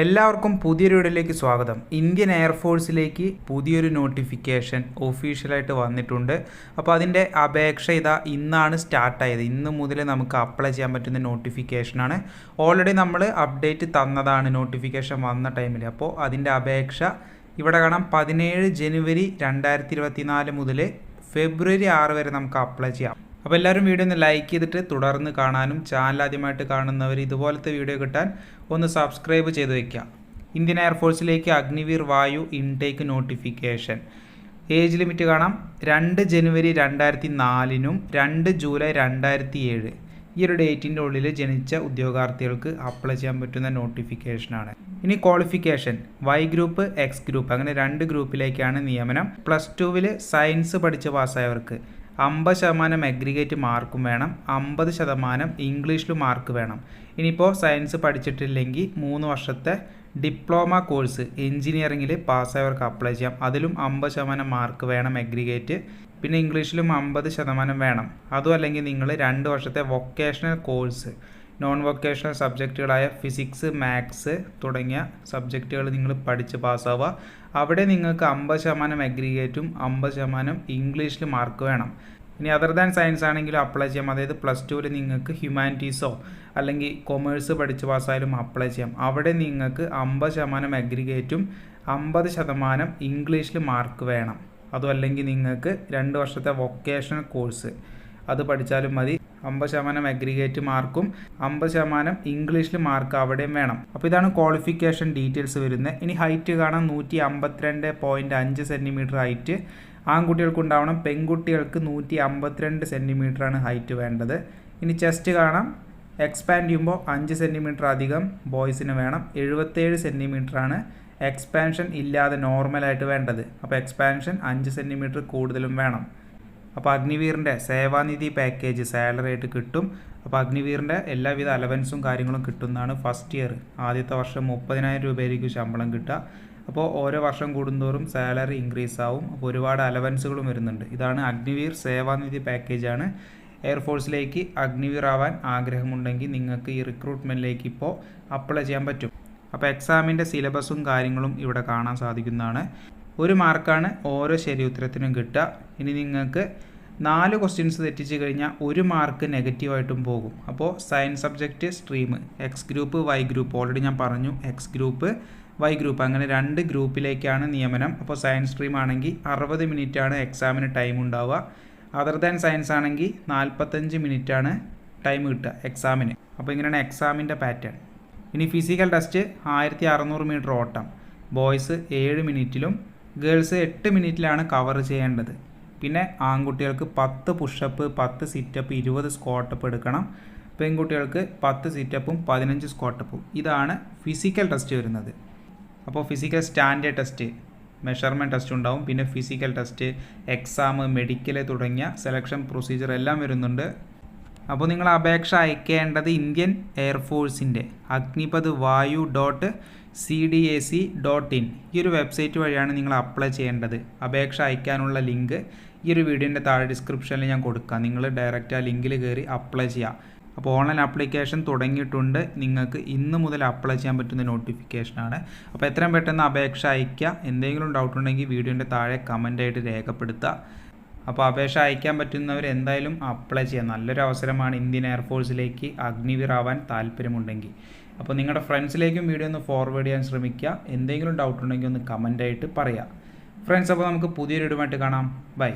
എല്ലാവർക്കും പുതിയൊരു വീഡിയോയിലേക്ക് സ്വാഗതം. ഇന്ത്യൻ എയർഫോഴ്സിലേക്ക് പുതിയൊരു നോട്ടിഫിക്കേഷൻ ഒഫീഷ്യലായിട്ട് വന്നിട്ടുണ്ട്. അപ്പോൾ അതിന്റെ അപേക്ഷ ഇതാ ഇന്നാണ് സ്റ്റാർട്ടായത് ഇന്ന് മുതൽ നമുക്ക് അപ്ലൈ ചെയ്യാൻ പറ്റുന്ന നോട്ടിഫിക്കേഷനാണ് ഓൾറെഡി നമ്മൾ അപ്ഡേറ്റ് തന്നതാണ് നോട്ടിഫിക്കേഷൻ വന്ന ടൈമിൽ അപ്പോൾ അതിന്റെ അപേക്ഷ ഇവിടെ കാണാം. പതിനേഴ് ജനുവരി രണ്ടായിരത്തി ഇരുപത്തി നാല് മുതൽ ഫെബ്രുവരി ആറ് വരെ നമുക്ക് അപ്ലൈ ചെയ്യാം. അപ്പോൾ എല്ലാവരും വീഡിയോ ഒന്ന് ലൈക്ക് ചെയ്തിട്ട് തുടർന്ന് കാണാനും ചാനൽ ആദ്യമായിട്ട് കാണുന്നവർ ഇതുപോലത്തെ വീഡിയോ കിട്ടാൻ ഒന്ന് സബ്സ്ക്രൈബ് ചെയ്ത് വയ്ക്കുക. ഇന്ത്യൻ എയർഫോഴ്സിലേക്ക് അഗ്നിവീർ വായു ഇൻടേക്ക് നോട്ടിഫിക്കേഷൻ ഏജ് ലിമിറ്റ് കാണാം. രണ്ട് ജനുവരി രണ്ടായിരത്തി നാലിനും രണ്ട് ജൂലൈ രണ്ടായിരത്തി ഏഴ് ഈ ഒരു ഡേറ്റിന്റെ ഉള്ളിൽ ജനിച്ച ഉദ്യോഗാർത്ഥികൾക്ക് അപ്ലൈ ചെയ്യാൻ പറ്റുന്ന നോട്ടിഫിക്കേഷനാണ് ഇനി qualification Y group X group അങ്ങനെ രണ്ട് ഗ്രൂപ്പിലേക്കാണ് നിയമനം. പ്ലസ് ടുവിൽ സയൻസ് പഠിച്ച് പാസ്സായവർക്ക് അമ്പത് ശതമാനം അഗ്രിഗേറ്റ് മാർക്കും വേണം അമ്പത് ശതമാനം ഇംഗ്ലീഷിൽ മാർക്ക് വേണം. ഇനിയിപ്പോൾ സയൻസ് പഠിച്ചിട്ടില്ലെങ്കിൽ മൂന്ന് വർഷത്തെ ഡിപ്ലോമ കോഴ്സ് എഞ്ചിനീയറിംഗിൽ പാസ്സായവർക്ക് അപ്ലൈ ചെയ്യാം. അതിലും അമ്പത് ശതമാനം മാർക്ക് വേണം അഗ്രിഗേറ്റ് പിന്നെ ഇംഗ്ലീഷിലും അമ്പത് ശതമാനം വേണം. അതും അല്ലെങ്കിൽ നിങ്ങൾ രണ്ട് വർഷത്തെ വൊക്കേഷണൽ കോഴ്സ് നോൺ വൊക്കേഷണൽ സബ്ജക്റ്റുകളായ ഫിസിക്സ് മാത്സ് തുടങ്ങിയ സബ്ജക്റ്റുകൾ നിങ്ങൾ പഠിച്ച് പാസ്സാവുക. അവിടെ നിങ്ങൾക്ക് അമ്പത് ശതമാനം അഗ്രിഗേറ്റും അമ്പത് ശതമാനം ഇംഗ്ലീഷിൽ മാർക്ക് വേണം. ഇനി അതർ ദാൻ സയൻസ് ആണെങ്കിലും അപ്ലൈ ചെയ്യാം. അതായത് പ്ലസ് ടുവിൽ നിങ്ങൾക്ക് ഹ്യൂമാനിറ്റീസോ അല്ലെങ്കിൽ കൊമേഴ്സ് പഠിച്ച് പാസ്സായാലും അപ്ലൈ ചെയ്യാം. അവിടെ നിങ്ങൾക്ക് അമ്പത് ശതമാനം അഗ്രിഗേറ്റും അമ്പത് ശതമാനം ഇംഗ്ലീഷിൽ മാർക്ക് വേണം. അതും അല്ലെങ്കിൽ നിങ്ങൾക്ക് രണ്ട് വർഷത്തെ വൊക്കേഷണൽ കോഴ്സ് അത് പഠിച്ചാലും മതി. അമ്പത് ശതമാനം അഗ്രിഗേറ്റ് മാർക്കും അമ്പത് ശതമാനം ഇംഗ്ലീഷിൽ മാർക്ക് അവിടെയും വേണം. അപ്പോൾ ഇതാണ് ക്വാളിഫിക്കേഷൻ ഡീറ്റെയിൽസ് വരുന്നത്. ഇനി ഹൈറ്റ് കാണാൻ നൂറ്റി അമ്പത്തിരണ്ട് പോയിന്റ് അഞ്ച് സെന്റിമീറ്റർ ഹൈറ്റ് ആൺകുട്ടികൾക്ക് ഉണ്ടാവണം പെൺകുട്ടികൾക്ക് നൂറ്റി അമ്പത്തിരണ്ട് സെന്റിമീറ്ററാണ് ഹൈറ്റ് വേണ്ടത്. ഇനി ചെസ്റ്റ് കാണാം. എക്സ്പാൻഡ് ചെയ്യുമ്പോൾ അഞ്ച് സെന്റിമീറ്റർ അധികം ബോയ്സിന് വേണം. എഴുപത്തേഴ് സെന്റിമീറ്ററാണ് എക്സ്പാൻഷൻ ഇല്ലാതെ നോർമലായിട്ട് വേണ്ടത്. അപ്പോൾ എക്സ്പാൻഷൻ അഞ്ച് സെന്റിമീറ്റർ കൂടുതലും വേണം. അപ്പോൾ അഗ്നിവീറിന്റെ സേവാനിധി പാക്കേജ് സാലറി ആയിട്ട് കിട്ടും. അപ്പോൾ അഗ്നിവീറിന്റെ എല്ലാവിധ അലവൻസും കാര്യങ്ങളും കിട്ടുന്നതാണ് ഫസ്റ്റ് ഇയർ ആദ്യത്തെ വർഷം മുപ്പതിനായിരം രൂപയായിരിക്കും ശമ്പളം കിട്ടുക. അപ്പോൾ ഓരോ വർഷം കൂടുന്തോറും സാലറി ഇൻക്രീസ് ആവും. അപ്പോൾ ഒരുപാട് അലവൻസുകളും വരുന്നുണ്ട്. ഇതാണ് അഗ്നിവീർ സേവാനിധി പാക്കേജാണ് എയർഫോഴ്സിലേക്ക് അഗ്നിവീർ ആവാൻ ആഗ്രഹമുണ്ടെങ്കിൽ നിങ്ങൾക്ക് ഈ റിക്രൂട്ട്മെന്റിലേക്ക് ഇപ്പോൾ അപ്ലൈ ചെയ്യാൻ പറ്റും. അപ്പോൾ എക്സാമിന്റെ സിലബസും കാര്യങ്ങളും ഇവിടെ കാണാൻ സാധിക്കുന്നതാണ്. ഒരു മാർക്കാണ് ഓരോ ശരി ഉത്തരത്തിനും കിട്ടുക. ഇനി നിങ്ങൾക്ക് നാല് ക്വസ്റ്റ്യൻസ് തെറ്റിച്ച് കഴിഞ്ഞാൽ ഒരു മാർക്ക് നെഗറ്റീവായിട്ടും പോകും. അപ്പോൾ science subject stream X group Y group already ഞാൻ പറഞ്ഞു എക്സ് ഗ്രൂപ്പ് വൈ ഗ്രൂപ്പ് അങ്ങനെ രണ്ട് ഗ്രൂപ്പിലേക്കാണ് നിയമനം. അപ്പോൾ സയൻസ് സ്ട്രീം ആണെങ്കിൽ അറുപത് ആണ് എക്സാമിന് ടൈം ഉണ്ടാവുക. അതർ ദാൻ സയൻസ് ആണെങ്കിൽ നാൽപ്പത്തഞ്ച് ആണ് ടൈം കിട്ടുക എക്സാമിന് അപ്പോൾ ഇങ്ങനെയാണ് എക്സാമിന്റെ പാറ്റേൺ ഇനി ഫിസിക്കൽ ടെസ്റ്റ് ആയിരത്തി അറുന്നൂറ് മീറ്റർ ഓട്ടം. ബോയ്സ് ഏഴ് മിനിറ്റിലും ഗേൾസ് എട്ട് മിനിറ്റിലാണ് കവർ ചെയ്യേണ്ടത്. പിന്നെ ആൺകുട്ടികൾക്ക് പത്ത് പുഷപ്പ് പത്ത് സിറ്റപ്പ് ഇരുപത് സ്കോട്ടപ്പ് എടുക്കണം. പെൺകുട്ടികൾക്ക് പത്ത് സിറ്റപ്പും പതിനഞ്ച് സ്കോട്ടപ്പും ഇതാണ് ഫിസിക്കൽ ടെസ്റ്റ് വരുന്നത്. അപ്പോൾ physical standard test measurement test ഉണ്ടാവും. പിന്നെ ഫിസിക്കൽ ടെസ്റ്റ് എക്സാം മെഡിക്കൽ തുടങ്ങിയ സെലക്ഷൻ പ്രൊസീജിയർ എല്ലാം വരുന്നുണ്ട്. അപ്പോൾ നിങ്ങൾ അപേക്ഷ അയക്കേണ്ടത് Indian എയർഫോഴ്സിന്റെ Agnipath Vayu dot C D A C dot in ഈ ഒരു വെബ്സൈറ്റ് വഴിയാണ് നിങ്ങൾ അപ്ലൈ ചെയ്യേണ്ടത്. അപേക്ഷ അയക്കാനുള്ള ലിങ്ക് ഈ ഒരു വീഡിയോന്റെ താഴെ ഡിസ്ക്രിപ്ഷനിൽ ഞാൻ കൊടുക്കാം. നിങ്ങൾ ഡയറക്റ്റ് ആ ലിങ്കിൽ കയറി അപ്ലൈ ചെയ്യുക അപ്പോൾ ഓൺലൈൻ ആപ്ലിക്കേഷൻ തുടങ്ങിയിട്ടുണ്ട്. നിങ്ങൾക്ക് ഇന്ന് മുതൽ അപ്ലൈ ചെയ്യാൻ പറ്റുന്ന നോട്ടിഫിക്കേഷനാണ് അപ്പോൾ എത്രയും പെട്ടെന്ന് അപേക്ഷ അയയ്ക്കുക. എന്തെങ്കിലും ഡൗട്ട് ഉണ്ടെങ്കിൽ വീഡിയോന്റെ താഴെ കമന്റായിട്ട് രേഖപ്പെടുത്തുക. അപ്പോൾ അപേക്ഷ അയക്കാൻ പറ്റുന്നവർ എന്തായാലും അപ്ലൈ ചെയ്യാം. നല്ലൊരു അവസരമാണ് ഇന്ത്യൻ എയർഫോഴ്സിലേക്ക് അഗ്നിവീർ ആവാൻ താല്പര്യമുണ്ടെങ്കിൽ. അപ്പോൾ നിങ്ങളുടെ ഫ്രണ്ട്സിലേക്കും വീഡിയോ ഒന്ന് ഫോർവേഡ് ചെയ്യാൻ ശ്രമിക്കുക. എന്തെങ്കിലും ഡൗട്ട് ഉണ്ടെങ്കിൽ ഒന്ന് കമന്റായിട്ട് പറയുക ഫ്രണ്ട്സ് അപ്പോൾ നമുക്ക് പുതിയൊരു ഇടുമായിട്ട് കാണാം. ബൈ